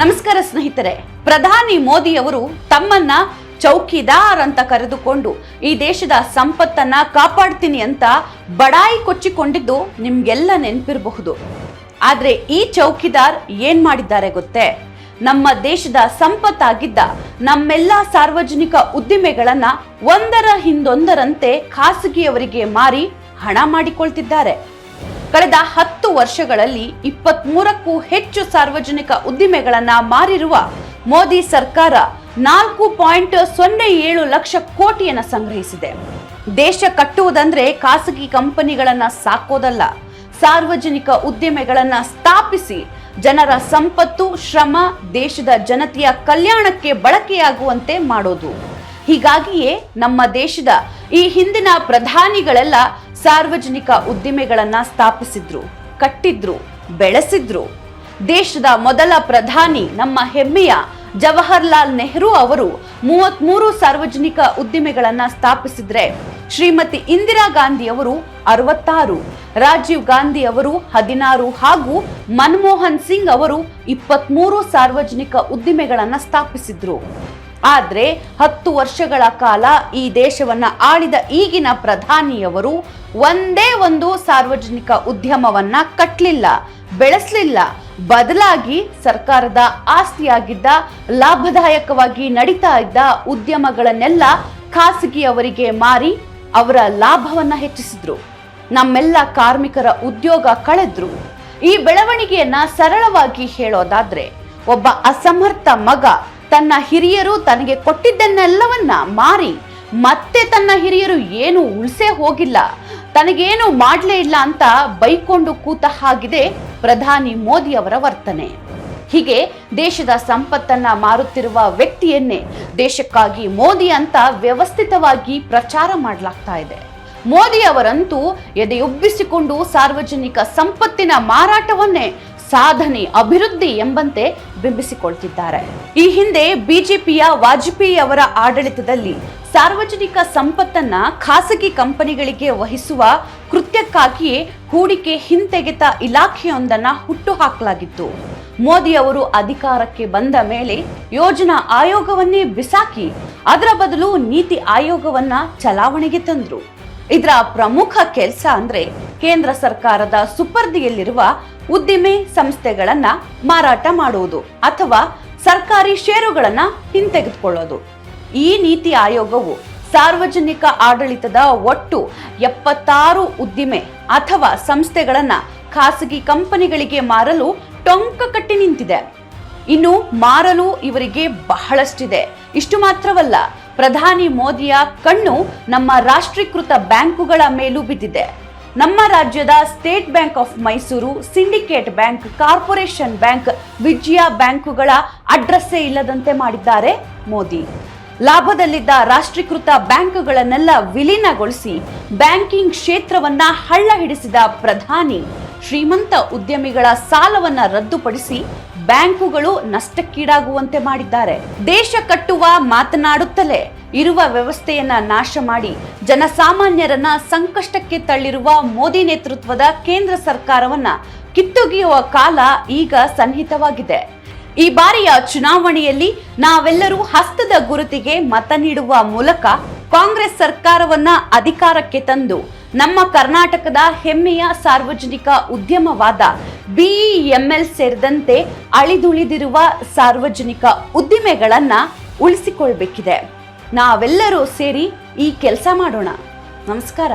ನಮಸ್ಕಾರ ಸ್ನೇಹಿತರೆ. ಪ್ರಧಾನಿ ಮೋದಿಯವರು ತಮ್ಮನ್ನ ಚೌಕಿದಾರ್ ಅಂತ ಕರೆದುಕೊಂಡು ಈ ದೇಶದ ಸಂಪತ್ತನ್ನ ಕಾಪಾಡ್ತೀನಿ ಅಂತ ಬಡಾಯಿ ಕೊಚ್ಚಿಕೊಂಡಿದ್ದು ನಿಮ್ಗೆಲ್ಲ ನೆನಪಿರಬಹುದು. ಆದ್ರೆ ಈ ಚೌಕಿದಾರ್ ಏನ್ ಮಾಡಿದ್ದಾರೆ ಗೊತ್ತೇ? ನಮ್ಮ ದೇಶದ ಸಂಪತ್ತಾಗಿದ್ದ ನಮ್ಮೆಲ್ಲ ಸಾರ್ವಜನಿಕ ಉದ್ದಿಮೆಗಳನ್ನ ಒಂದರ ಹಿಂದೊಂದರಂತೆ ಖಾಸಗಿಯವರಿಗೆ ಮಾರಿ ಹಣ ಮಾಡಿಕೊಳ್ತಿದ್ದಾರೆ. ಕಳೆದ ಹತ್ತು ವರ್ಷಗಳಲ್ಲಿ ಇಪ್ಪತ್ತ್ ಮೂರಕ್ಕೂ ಹೆಚ್ಚು ಸಾರ್ವಜನಿಕ ಉದ್ದಿಮೆಗಳನ್ನ ಮಾರಿರುವ ಮೋದಿ ಸರ್ಕಾರ ನಾಲ್ಕು ಪಾಯಿಂಟ್ ಸೊನ್ನೆ ಏಳು ಲಕ್ಷ ಕೋಟಿಯನ್ನು ಸಂಗ್ರಹಿಸಿದೆ. ದೇಶ ಕಟ್ಟುವುದಂದ್ರೆ ಖಾಸಗಿ ಕಂಪನಿಗಳನ್ನ ಸಾಕೋದಲ್ಲ. ಸಾರ್ವಜನಿಕ ಉದ್ದಿಮೆಗಳನ್ನ ಸ್ಥಾಪಿಸಿ ಜನರ ಸಂಪತ್ತು, ಶ್ರಮ, ದೇಶದ ಜನತೆಯ ಕಲ್ಯಾಣಕ್ಕೆ ಬಳಕೆಯಾಗುವಂತೆ ಮಾಡೋದು. ಹೀಗಾಗಿಯೇ ನಮ್ಮ ದೇಶದ ಈ ಹಿಂದಿನ ಪ್ರಧಾನಿಗಳೆಲ್ಲ ಸಾರ್ವಜನಿಕ ಉದ್ದಿಮೆಗಳನ್ನ ಸ್ಥಾಪಿಸಿದ್ರು. ಕಟ್ಟಿದ್ರು, ಬೆಳೆಸಿದ್ರು. ದೇಶದ ಮೊದಲ ಪ್ರಧಾನಿ ನಮ್ಮ ಹೆಮ್ಮೆಯ ಜವಾಹರ್ಲಾಲ್ ನೆಹರು ಅವರು ಮೂವತ್ಮೂರು ಸಾರ್ವಜನಿಕ ಉದ್ದಿಮೆಗಳನ್ನು ಸ್ಥಾಪಿಸಿದ್ರೆ ಶ್ರೀಮತಿ ಇಂದಿರಾ ಗಾಂಧಿ ಅವರು ಅರವತ್ತಾರು, ರಾಜೀವ್ ಗಾಂಧಿ ಅವರು ಹದಿನಾರು ಹಾಗೂ ಮನಮೋಹನ್ ಸಿಂಗ್ ಅವರು ಇಪ್ಪತ್ಮೂರು ಸಾರ್ವಜನಿಕ ಉದ್ದಿಮೆಗಳನ್ನು ಸ್ಥಾಪಿಸಿದ್ರು. ಆದ್ರೆ ಹತ್ತು ವರ್ಷಗಳ ಕಾಲ ಈ ದೇಶವನ್ನ ಆಳಿದ ಈಗಿನ ಪ್ರಧಾನಿಯವರು ಒಂದೇ ಒಂದು ಸಾರ್ವಜನಿಕ ಉದ್ಯಮವನ್ನ ಕಟ್ಟಲಿಲ್ಲ ಬೆಳೆಸಲಿಲ್ಲ. ಬದಲಾಗಿ ಸರ್ಕಾರದ ಆಸ್ತಿಯಾಗಿದ್ದ, ಲಾಭದಾಯಕವಾಗಿ ನಡೀತಾ ಇದ್ದ ಉದ್ಯಮಗಳನ್ನೆಲ್ಲ ಖಾಸಗಿಯವರಿಗೆ ಮಾರಿ ಅವರ ಲಾಭವನ್ನ ಹೆಚ್ಚಿಸಿದ್ರು. ನಮ್ಮೆಲ್ಲ ಕಾರ್ಮಿಕರ ಉದ್ಯೋಗ ಕಳೆದ್ರು. ಈ ಬೆಳವಣಿಗೆಯನ್ನ ಸರಳವಾಗಿ ಹೇಳೋದಾದ್ರೆ, ಒಬ್ಬ ಅಸಮರ್ಥ ಮಗ ತನ್ನ ಹಿರಿಯರು ತನಗೆ ಕೊಟ್ಟಿದ್ದನ್ನೆಲ್ಲವನ್ನ ಮಾರಿ, ಮತ್ತೆ ತನ್ನ ಹಿರಿಯರು ಏನು ಉಳಿಸೇ ಹೋಗಿಲ್ಲ, ತನಗೇನು ಮಾಡಲೇ ಇಲ್ಲ ಅಂತ ಬೈಕೊಂಡು ಕೂತ ಹಾಗಿದೆ ಪ್ರಧಾನಿ ಮೋದಿ ಅವರ ವರ್ತನೆ. ಹೀಗೆ ದೇಶದ ಸಂಪತ್ತನ್ನ ಮಾರುತ್ತಿರುವ ವ್ಯಕ್ತಿಯನ್ನೇ ದೇಶಕ್ಕಾಗಿ ಮೋದಿ ಅಂತ ವ್ಯವಸ್ಥಿತವಾಗಿ ಪ್ರಚಾರ ಮಾಡಲಾಗ್ತಾ ಇದೆ. ಮೋದಿ ಅವರಂತೂ ಎದೆಯುಬ್ಬಿಸಿಕೊಂಡು ಸಾರ್ವಜನಿಕ ಸಂಪತ್ತಿನ ಮಾರಾಟವನ್ನೇ ಸಾಧನೆ, ಅಭಿವೃದ್ಧಿ ಎಂಬಂತೆ ಬಿಂಬಿಸಿಕೊಳ್ತಿದ್ದಾರೆ. ಈ ಹಿಂದೆ ಬಿಜೆಪಿಯ ವಾಜಪೇಯಿ ಅವರ ಆಡಳಿತದಲ್ಲಿ ಸಾರ್ವಜನಿಕ ಸಂಪತ್ತನ್ನ ಖಾಸಗಿ ಕಂಪನಿಗಳಿಗೆ ವಹಿಸುವ ಕೃತ್ಯಕ್ಕಾಗಿಯೇ ಹೂಡಿಕೆ ಹಿಂತೆಗೆತ ಇಲಾಖೆಯೊಂದನ್ನ ಹುಟ್ಟು ಹಾಕಲಾಗಿತ್ತು ಮೋದಿ ಅವರು ಅಧಿಕಾರಕ್ಕೆ ಬಂದ ಮೇಲೆ ಯೋಜನಾ ಆಯೋಗವನ್ನೇ ಬಿಸಾಕಿ ಅದರ ಬದಲು ನೀತಿ ಆಯೋಗವನ್ನ ಚಲಾವಣೆಗೆ ತಂದ್ರು. ಇದರ ಪ್ರಮುಖ ಕೆಲಸ ಅಂದ್ರೆ ಕೇಂದ್ರ ಸರ್ಕಾರದ ಸುಪರ್ದಿಯಲ್ಲಿರುವ ಉದ್ದಿಮೆ ಸಂಸ್ಥೆಗಳನ್ನ ಮಾರಾಟ ಮಾಡುವುದು ಅಥವಾ ಸರ್ಕಾರಿ ಷೇರುಗಳನ್ನ ಹಿಂತೆಗೆದುಕೊಳ್ಳೋದು. ಈ ನೀತಿ ಆಯೋಗವು ಸಾರ್ವಜನಿಕ ಆಡಳಿತದ ಒಟ್ಟು ಎಪ್ಪತ್ತಾರು ಉದ್ದಿಮೆ ಅಥವಾ ಸಂಸ್ಥೆಗಳನ್ನ ಖಾಸಗಿ ಕಂಪನಿಗಳಿಗೆ ಮಾರಲು ಟೊಂಕ ಕಟ್ಟಿ ನಿಂತಿದೆ. ಇನ್ನು ಮಾರಲು ಇವರಿಗೆ ಬಹಳಷ್ಟಿದೆ. ಇಷ್ಟು ಮಾತ್ರವಲ್ಲ ಪ್ರಧಾನಿ ಮೋದಿಯ ಕಣ್ಣು ನಮ್ಮ ರಾಷ್ಟ್ರೀಕೃತ ಬ್ಯಾಂಕುಗಳ ಮೇಲೂ ಬಿದ್ದಿದೆ. ನಮ್ಮ ರಾಜ್ಯದ state bank of Mysore, syndicate bank, corporation bank, Vijaya ಬ್ಯಾಂಕುಗಳ ಅಡ್ರೆಸ್ಸೇ ಇಲ್ಲದಂತೆ ಮಾಡಿದ್ದಾರೆ ಮೋದಿ. ಲಾಭದಲ್ಲಿದ್ದ ರಾಷ್ಟ್ರೀಕೃತ ಬ್ಯಾಂಕುಗಳನ್ನೆಲ್ಲ ವಿಲೀನಗೊಳಿಸಿ ಬ್ಯಾಂಕಿಂಗ್ ಕ್ಷೇತ್ರವನ್ನ ಹಳ್ಳ ಹಿಡಿಸಿದ ಪ್ರಧಾನಿ. ಶ್ರೀಮಂತ ಉದ್ಯಮಿಗಳ ಸಾಲವನ್ನ ರದ್ದುಪಡಿಸಿ ಬ್ಯಾಂಕುಗಳು ನಷ್ಟಕ್ಕೀಡಾಗುವಂತೆ ಮಾಡಿದ್ದಾರೆ. ದೇಶ ಕಟ್ಟುವ ಮಾತನಾಡುತ್ತಲೇ ಇರುವ ವ್ಯವಸ್ಥೆಯನ್ನ ನಾಶ ಮಾಡಿ ಜನಸಾಮಾನ್ಯರನ್ನ ಸಂಕಷ್ಟಕ್ಕೆ ತಳ್ಳಿರುವ ಮೋದಿ ನೇತೃತ್ವದ ಕೇಂದ್ರ ಸರ್ಕಾರವನ್ನ ಕಿತ್ತೊಗೆಯುವ ಕಾಲ ಈಗ ಸನ್ನಿಹಿತವಾಗಿದೆ. ಈ ಬಾರಿಯ ಚುನಾವಣೆಯಲ್ಲಿ ನಾವೆಲ್ಲರೂ ಹಸ್ತದ ಗುರುತಿಗೆ ಮತ ನೀಡುವ ಮೂಲಕ ಕಾಂಗ್ರೆಸ್ ಸರ್ಕಾರವನ್ನ ಅಧಿಕಾರಕ್ಕೆ ತಂದು ನಮ್ಮ ಕರ್ನಾಟಕದ ಹೆಮ್ಮೆಯ ಸಾರ್ವಜನಿಕ ಉದ್ಯಮವಾದ ಬಿಇಎಂಎಲ್ ಸೇರಿದಂತೆ ಅಳಿದುಳಿದಿರುವ ಸಾರ್ವಜನಿಕ ಉದ್ದಿಮೆಗಳನ್ನ ಉಳಿಸಿಕೊಳ್ಬೇಕಿದೆ. ನಾವೆಲ್ಲರೂ ಸೇರಿ ಈ ಕೆಲಸ ಮಾಡೋಣ. ನಮಸ್ಕಾರ.